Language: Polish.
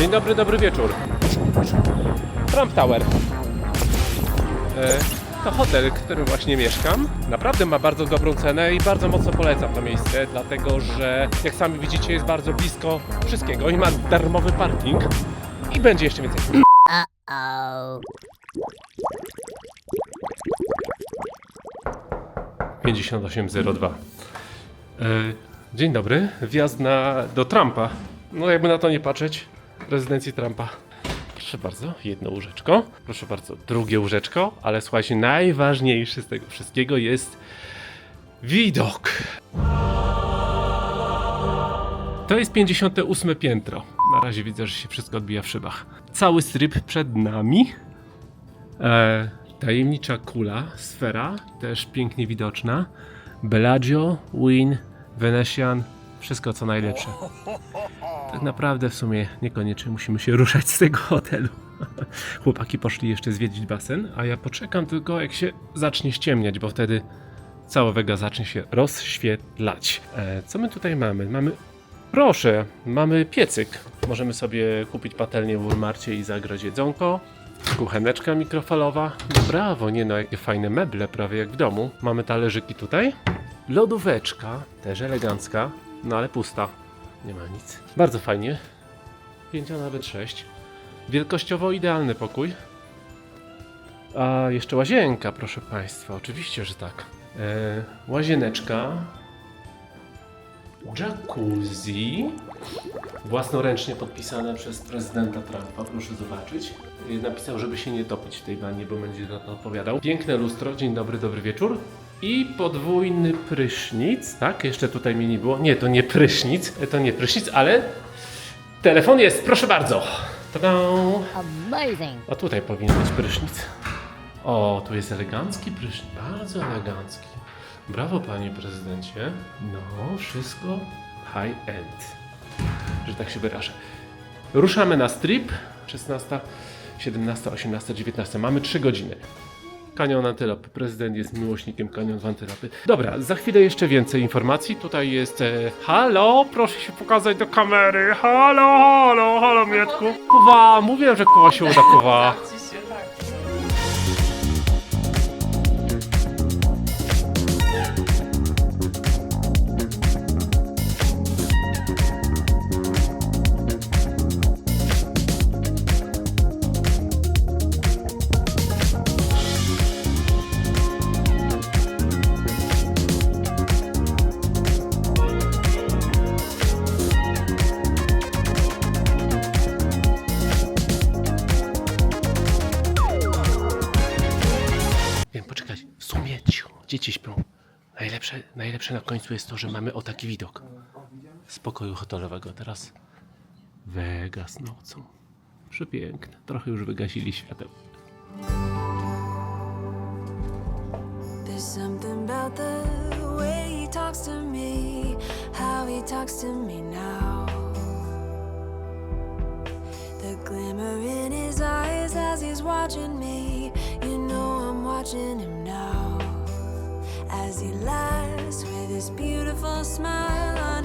Dzień dobry, dobry wieczór. Trump Tower. E, to hotel, w którym właśnie mieszkam. Naprawdę ma bardzo dobrą cenę i bardzo mocno polecam to miejsce, dlatego że jak sami widzicie jest bardzo blisko wszystkiego i ma darmowy parking i będzie jeszcze więcej. Oh. 5802. E, dzień dobry, wjazd na, do Trumpa. No jakby na to nie patrzeć, rezydencji Trumpa. Proszę bardzo, jedno łóżeczko. Proszę bardzo, drugie łóżeczko. Ale słuchajcie, najważniejszy z tego wszystkiego jest widok. To jest 58 piętro. Na razie widzę, że się wszystko odbija w szybach. Cały stryp przed nami. E, tajemnicza kula, sfera, też pięknie widoczna. Bellagio, Win, Venetian, wszystko co najlepsze. Tak naprawdę w sumie niekoniecznie musimy się ruszać z tego hotelu. Chłopaki poszli jeszcze zwiedzić basen, a ja poczekam tylko jak się zacznie ściemniać, bo wtedy cała Vega zacznie się rozświetlać. E, co my tutaj mamy? Mamy Proszę, mamy piecyk. Możemy sobie kupić patelnię w Walmarcie i zagrać jedzonko. Kucheneczka mikrofalowa. No brawo, nie no, jakie fajne meble, prawie jak w domu. Mamy talerzyki tutaj. Lodóweczka, też elegancka, no ale pusta. Nie ma nic. Bardzo fajnie. 5, a nawet 6. Wielkościowo idealny pokój. A jeszcze łazienka, proszę Państwa. Oczywiście, że tak. E, łazieneczka. Jacuzzi. Własnoręcznie podpisane przez prezydenta Trumpa, proszę zobaczyć. Y, Napisał, żeby się nie topić w tej wannie, bo będzie za to odpowiadał. Piękne lustro, dzień dobry, dobry wieczór. I podwójny prysznic, tak? Jeszcze tutaj mi nie było. Nie, to nie prysznic, to nie prysznic, ale telefon jest, proszę bardzo. Tada! Amazing. A tutaj powinien być prysznic. O, tu jest elegancki prysznic, bardzo elegancki. Brawo, panie prezydencie. No, wszystko high-end. Że tak się wyrażę. Ruszamy na strip. 16, 17, 18, 19. Mamy 3 godziny. Kanion Antylopy. Prezydent jest miłośnikiem kanionu Antylopy. Dobra, za chwilę jeszcze więcej informacji. Tutaj jest... E, halo, proszę się pokazać do kamery. Halo, halo, halo, Mietku. Kuwa, mówiłem, że kuwa się uda, kuwa. Wiem, poczekać. W sumie cicho, dzieci śpią. Najlepsze, najlepsze na końcu jest to, że mamy o taki widok. Z pokoju hotelowego. Teraz Vegas nocą. Przepiękne. Trochę już wygasili świateł. There's something about the way he talks to me, how he talks to me now. The glimmer in his eyes as he's watching me, watching him now. As he laughs with his beautiful smile, know